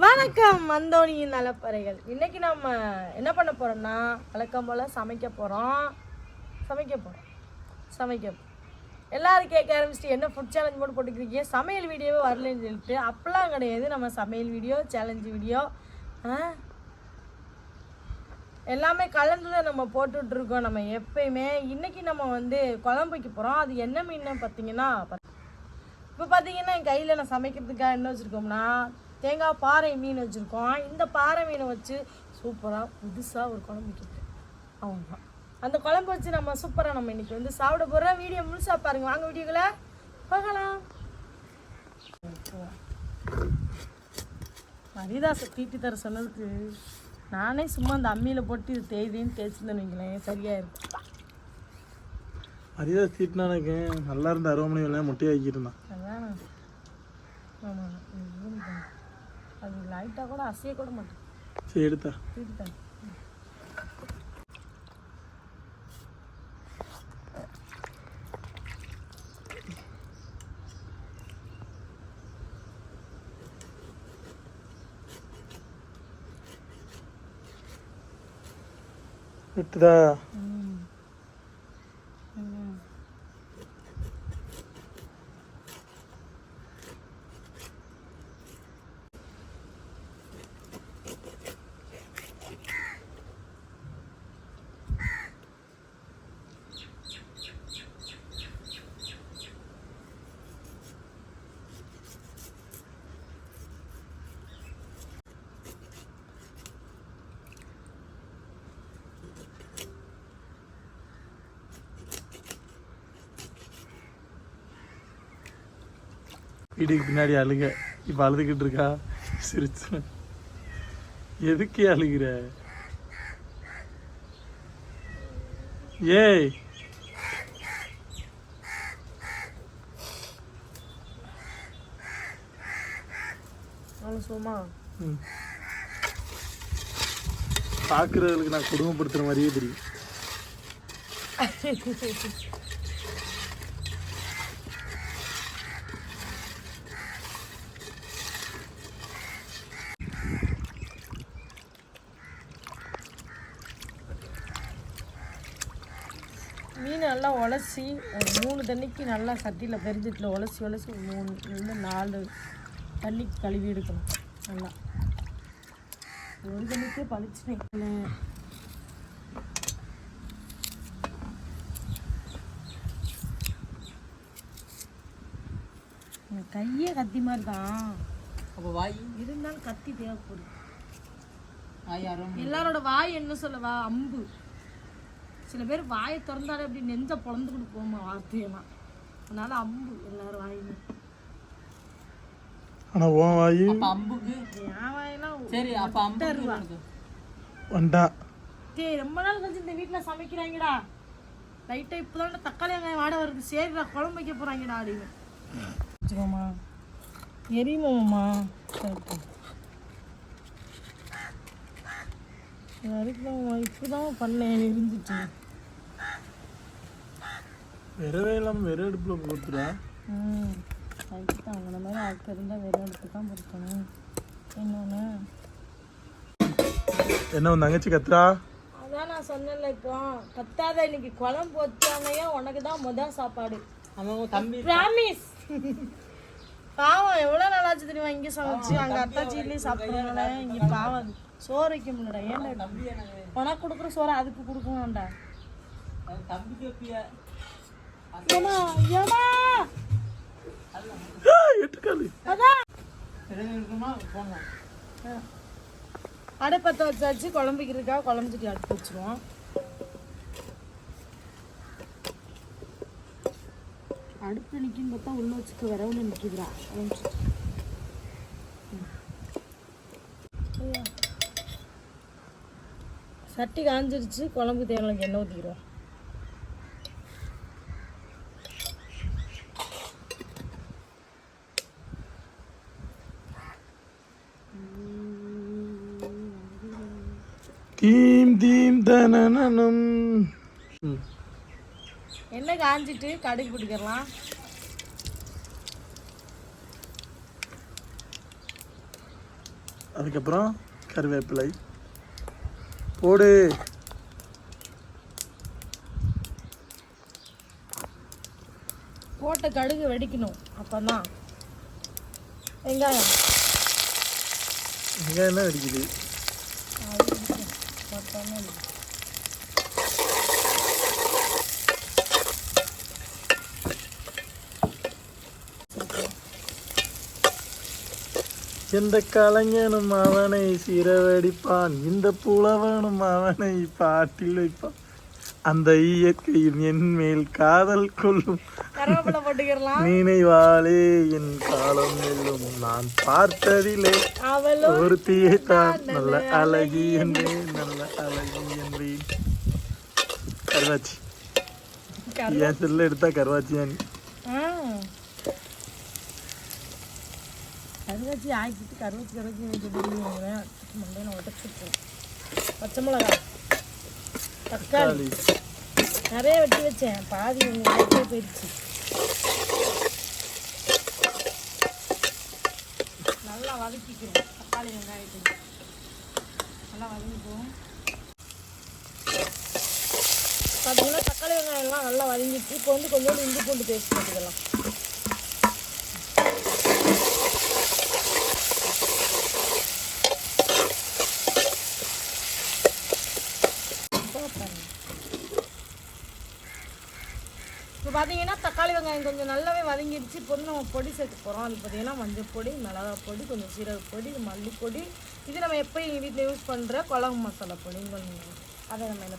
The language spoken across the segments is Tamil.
வணக்கம் மந்தோனியின் நலப்பறைகள். இன்னைக்கு நம்ம என்ன பண்ண போறோம்னா வழக்கம் போல சமைக்க போறோம். சமைக்க போறோம். சமைக்க எல்லாரும் கேட்க ஆரம்பிச்சிட்டு என்ன ஃபுட் சேலஞ்ச் போட்டு போட்டுக்கிறீங்க சமையல் வீடியோவே வரலன்னு சொல்லிட்டு அப்பெல்லாம் கிடையாது. நம்ம சமையல் வீடியோ சேலஞ்சு வீடியோ எல்லாமே கலந்து தான் நம்ம போட்டுட்ருக்கோம் நம்ம எப்பயுமே. இன்னைக்கு நம்ம வந்து குழம்புக்கு போகிறோம் அது என்ன மீன் பார்த்தீங்கன்னா இப்போ பார்த்தீங்கன்னா என் கையில் நான் சமைக்கிறதுக்காக என்ன வச்சுருக்கோம்னா தேங்காய் பாறை மீன் வச்சுருக்கோம். இந்த பாறை மீனை வச்சு சூப்பராக புதுசாக ஒரு குழம்பு வைக்கிட்டு அவ்வளோதான் அந்த குழம்பு வச்சு நம்ம சூப்பராக நம்ம இன்னைக்கு வந்து சாப்பிட போகிறோம் வீடியோ முழுசாக பாருங்க. வாங்க வீடியோக்குள்ள பார்க்கலாம் மரிதாசை தீட்டி தர சொன்னதுக்கு நானே சும்மா அந்த அம்மியில் போட்டு இது தேய்தேன்னு தேய்ச்சிருந்தேன்னு வைங்களேன். சரியாக இருக்கும் அரிதா தீட்டினா எனக்கு நல்லா இருந்த அருவமனை வேலையா முட்டையை ஆக்கியிருந்தான் அதான்? ஆமாம். அது லைட்டாக கூட அசைய கூட மாட்டேன் சரி எடுத்தா தீட்டிட்டேன் விட்டுதா ம் ம் வீட்டுக்கு பின்னாடி அழுக. இப்போ அழுதுகிட்டு இருக்கா? சிரிச்சு. எதுக்கு அழுகிற? ஏய். பார்க்கறவங்களுக்கு நான் குடும்பப்படுத்துற மாதிரியே தெரியும். மீன் நல்லா உலசி ஒரு மூணு தண்ணிக்கு நல்லா சட்டியில் பெருஞ்சட்டில் உலசி உலசி மூணு இல்லை நாலு தண்ணிக்கு கழுவி எடுக்கணும். நல்லா. ஒரு தண்ணிக்கே பளிச்சுனேன் கையே கத்தி மாதிரி தான். அப்போ வாய்? இருந்தாலும் கத்தி தேவைப்படும் எல்லாரோட வாய் என்ன சொல்லவா அம்பு. சில பேர் வாயை திறந்தாலே அப்படி நெஞ்ச பொழந்துக்கிட்டு போமா வார்த்தையெல்லாம். அதனால அம்பு எல்லாரும் வாயுமே. ஆனா உன் வாயு அப்போ அம்புக்கு? என் வாயெல்லாம் சரி அப்போ அம்புக்கு இருக்கு. வண்டான் டேய் ரொம்ப நாள் கழிச்சு இந்த வீட்டில் சமைக்கிறாங்கடா. லைட்டாக இப்போ தான் தக்காளி வெங்காயம் வாட வருது. சரிடா குழம்பு வைக்க போகிறாங்கடா அப்படின்னு. வச்சுக்கோமா. எரியுமாம்மா. வரைக்கும் இப்போ தான் பண்ணேன் இருந்துச்சு விரவே இல்லாமல் வெற அடுப்பில் கொடுத்துடா ம் தான் அவங்கள மாதிரி ஆட்கள் இருந்தால் வெறும் எடுத்து தான் பொறுக்கணும் இன்னொன்று என்ன உன் தங்கச்சி கத்துறா? அதான் நான் சொன்னேன்ல இப்போ. கத்தாத இன்னைக்கு குழம்பு வச்சாமையா உனக்கு தான் முதல் சாப்பாடு. அவன் தம்பி ப்ராமிஸ் பாவம் எவ்வளோ நல்லாச்சு தெரியுமா இங்கே சமைச்சு? அங்கே அத்தாச்சிலேயே சாப்பிட்றாங்களே. இங்கே பாவம் சோறு வைக்க முடியலடா. ஏன்டா தம்பி உனக்கு கொடுக்குற சோறு அதுக்கு கொடுக்கணும்டா. அவன் அடுப்பத்தை வச்சாச்சு குழம்புக்கிறதுக்கா குழம்பு சட்டி அடுப்பு வச்சுருவோம். அடுப்பு நிற்கின்னு பார்த்தா உள்ள வச்சுக்க வரவுல நிற்கிதுடா சட்டி காஞ்சிருச்சு குழம்பு தேவையான எண்ணெய் ஊற்றிக்கிறோம் தீம் தீம் தனனனம் எண்ணெய் காஞ்சிட்டு? கடுகு பிடிக்கலாம் அதுக்கப்புறம் கருவேப்பிலை. போடு. போட்ட கடுகு வெடிக்கணும். அப்பதான். வெங்காயம். வெங்காயம் அது வெடிக்கணும். வெடிக்கணும். எந்த கலைஞனும் அவனை சிறவடிப்பான். இந்த புலவனும் அவனை பாட்டில் வைப்பான். அந்த இயற்கையும் என் மேல் காதல் கொள்ளும். நினைவாலே என் காலம் வெல்லும். நான் பார்த்ததிலே அவளும் ஒரு தான் நல்ல அழகி என்றேன் நல்ல அழகி என்றேன். கருவாச்சி. கரு- என் செல்ல எடுத்தா. கருவாச்சி ஆக்கிட்டு கருவாச்சி கருவாச்சி சொல்லிடுவேன் மண்டையில உடச்சிருக்கேன் பச்சை மிளகாய் தக்காளி. நிறைய வெட்டி வச்சேன். பாதி வாய்ப்பே போயிடுச்சு. நல்லா வதக்கிக்கிறோம். தக்காளி வெங்காயத்தை நல்லா வதங்கிப்போம் பார்த்தீங்கன்னா தக்காளி வெங்காயம்லாம் நல்லா வதங்கிட்டு இப்போ வந்து கொஞ்சோண்டு இஞ்சி பூண்டு பேஸ்ட் போட்டுக்கலாம். இப்போ பார்த்தீங்கன்னா தக்காளி வெங்காயம் கொஞ்சம் நல்லாவே வதங்கிடுச்சு. இப்போ வந்து நம்ம பொடி சேர்க்க போகிறோம் அது பார்த்தீங்கன்னா மஞ்சள் பொடி மிளகா பொடி கொஞ்சம் சீரக பொடி மல்லிப்பொடி. இது நம்ம எப்போ எங்கள் வீட்டில் யூஸ் பண்ணுற குழம்பு மசாலா பொடி அதை நம்ம என்ன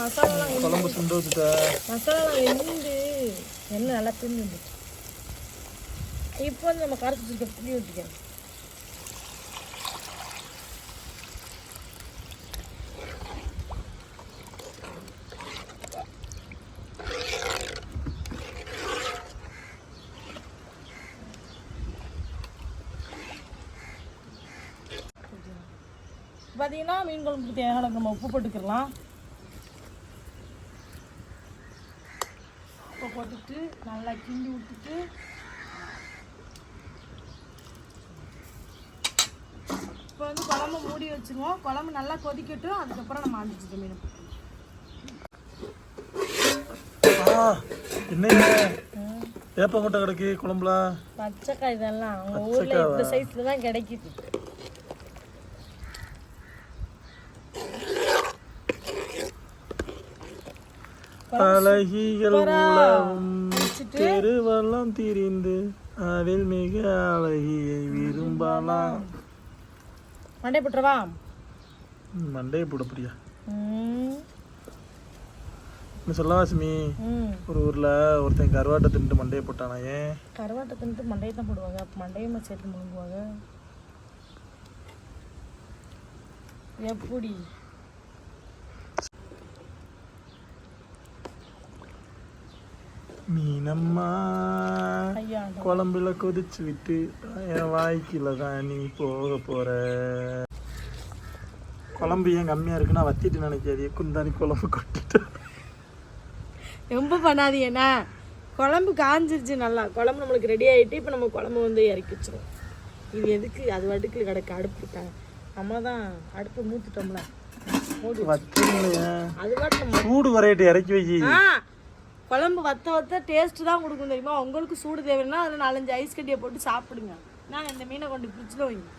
மசாலாலாம் குழம்பு சுண்டு வச்சுட்ட. மசாலாலாம் வெந்து எண்ணெய் நல்லா வந்துச்சு இப்போ வந்து நம்ம கரைச்சி வச்சிருக்க புளி ஊற்றிக்கிறோம் பார்த்தீங்கன்னா மீன் குழம்புக்கு தேவையான நம்ம உப்பு போட்டுக்கலாம். உப்பு போட்டுட்டு நல்லா கிண்டி விட்டுட்டு இப்போ வந்து குழம்பு மூடி வச்சுருவோம். குழம்பு நல்லா கொதிக்கட்டும். அதுக்கப்புறம் நம்ம அடிச்சுட்டு மீன். ஆ, என்னங்க? வேப்ப மூட்டை கிடக்கு குழம்புல பச்சைக்காய் இதெல்லாம். அவங்க ஊரில் இந்த சைஸில் தான் கிடைக்குது. அழகிகள் தெருவெல்லாம் திரிந்து அதில் மிக அழகியை விரும்பலாம். மண்டை போட்டுருவா ம், மண்டையை போட பிரியா ம். என்ன சொல்லவாசுமி ம். ஒரு ஊர்ல ஒருத்தன் கருவாட்டை தின்ட்டு மண்டையை போட்டானா ஏன்? கருவாட்டை தின்ட்டு மண்டையை தான் போடுவாங்க. அப்போ மண்டையுமா சேர்த்து முழுங்குவாங்க. எப்படி மீனம்மா குழம்புல கொதிச்சு விட்டு என் வாய்க்குள்ள தான் நீ போக போற குழம்பு ஏன் கம்மியா இருக்குன்னா வத்திட்டு நினைக்காதே குந்தாணி குழம்பு கொட்டிட்டு ரொம்ப பண்ணாதீங்கண்ணா குழம்பு காஞ்சிருச்சு நல்லா குழம்பு நம்மளுக்கு ரெடி ஆகிட்டு இப்போ நம்ம குழம்பு வந்து இறக்கி வச்சிரும் இது எதுக்கு அது வடுக்கு கிடக்கு அடுப்பு நம்ம தான் அடுப்பு மூத்துட்டோம்ல அது சூடு வரையிட்டு இறக்கி வை குழம்பு வத்த வத்த டேஸ்ட் தான் கொடுக்கும் தெரியுமா? உங்களுக்கு சூடு தேவைன்னா அதில் நாலஞ்சு ஐஸ் கட்டியை போட்டு சாப்பிடுங்க. நான் இந்த மீனை கொண்டு ஃப்ரிட்ஜில் வைங்க.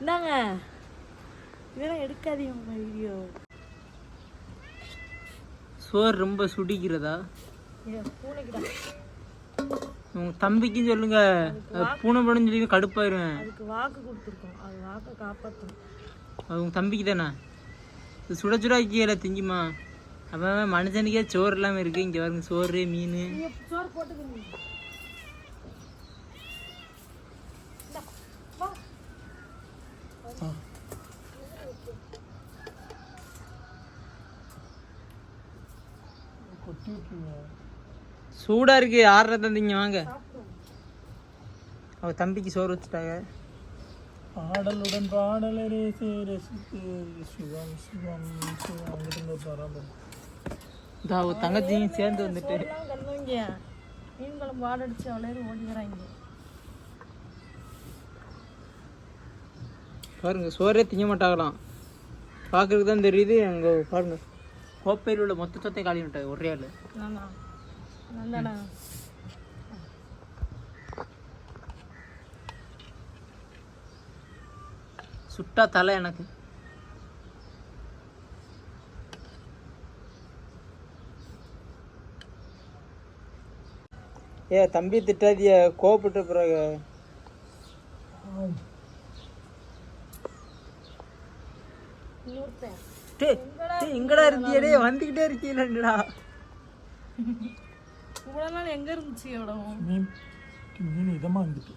இந்தாங்க. இதெல்லாம் எடுக்காதீங்க வீடியோ சோறு ரொம்ப சுடிக்கிறதா? உங்க தம்பிக்கும் சொல்லுங்க. பூனை படம் சொல்லி கடுப்பாயிருவேன் அதுக்கு வாக்கு கொடுத்துருக்கோம். அது வாக்கை காப்பாற்றணும் அது உங்க தம்பிக்கு தானே சுட சுட கீழே திங்குமா அப்போ மனுஷனுக்கே சோறு இல்லாம இருக்கு இங்க பாருங்க சோறு மீன் சோறு போட்டுக்கணும் சூடா இருக்கு ஆறுற தந்திங்க வாங்க அவ தம்பிக்கு சோறு வச்சுட்டாங்க பாடலுடன் பாடலரே ரசித்து சுகம் சுகம் சுகம் அங்கிட்டு அவ தங்கச்சியும் சேர்ந்து வந்துட்டு. மீன் குழம்பு வாடடிச்சு அவ்வளோ ஓடிக்கிறாங்க பாருங்க சோறே திங்க மாட்டாங்களாம். பார்க்கறதுக்கு தான் தெரியுது அங்கே பாருங்க. கோப்பையில் உள்ள மொத்த சொத்தை காலி விட்டாங்க ஒரே ஆள். நல்லண்ணா சுட்டா தலை எனக்கு. ஏ தம்பி திட்டாதிய கோவப்பட்ட பிறகு. எங்கடா இருக்கியடே வந்துகிட்டே இருக்கீங்களா இவ்வளோ நாள் எங்கே இருந்துச்சு இடம் மீன் மீன் இதமாக இருந்துட்டு.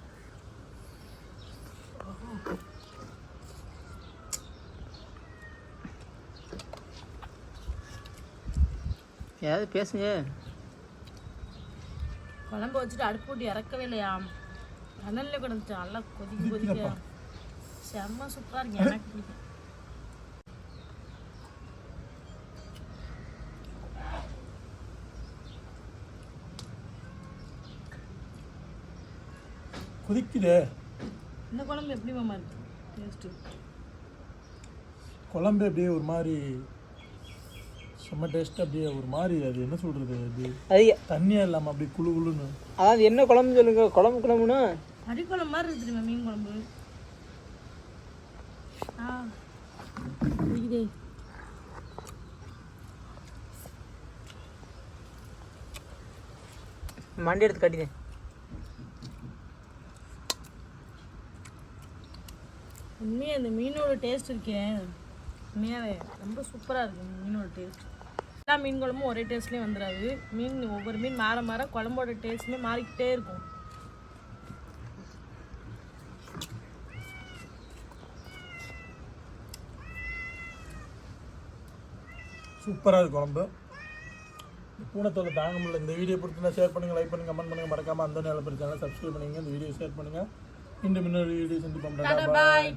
ஏதாவது பேசுங்க. குழம்பு வச்சுட்டு அடுப்பு போட்டு இறக்கவே இல்லையா? அனல்ல கிடந்துச்சு நல்லா கொதிக்க கொதிக்க. செம்ம சூப்பராக இருக்கு. எனக்கு பிடிக்கும். கொதிக்குதே. இந்த குழம்பு எப்படி மாமா இருக்கு? டேஸ்ட்டு குழம்பு அப்படியே ஒரு மாதிரி செம்ம டேஸ்ட் அப்படியே ஒரு மாதிரி அது என்ன சொல்றது அது அது தண்ணியா இல்லாம அப்படியே குளு குளுன்னு அதாவது என்ன குழம்பு சொல்லுங்க குழம்பு குழம்புனா? அடிக்குழம்பு மாதிரி இருக்கு தெரியுமா மீன் குழம்பு. மண்டி எடுத்து கட்டினேன் உண்மையாக இந்த மீனோட டேஸ்ட் இருக்கே. உண்மையாகவே ரொம்ப சூப்பராக இருக்கு இந்த மீனோட டேஸ்ட் எல்லா மீன் குழம்பும் ஒரே டேஸ்ட்லேயும் வந்துடாது மீன் ஒவ்வொரு மீன் மாற மாற குழம்போட டேஸ்ட்டுமே மாறிக்கிட்டே இருக்கும். சூப்பராக இருக்கு குழம்பு. பூனத்தோலை தாங்க முடியல. இந்த வீடியோ பிடிச்சிருந்தா ஷேர் பண்ணுங்க லைக் பண்ணுங்க கமெண்ட் பண்ணுங்க. மறக்காம அந்த நேரம் சேனல் சப்ஸ்கிரைப் பண்ணுங்க இந்த வீடியோ ஷேர் பண்ணுங்க. இன்னும் இன்னொரு வீடியோ செஞ்சு பண்ணுறேன் பாய்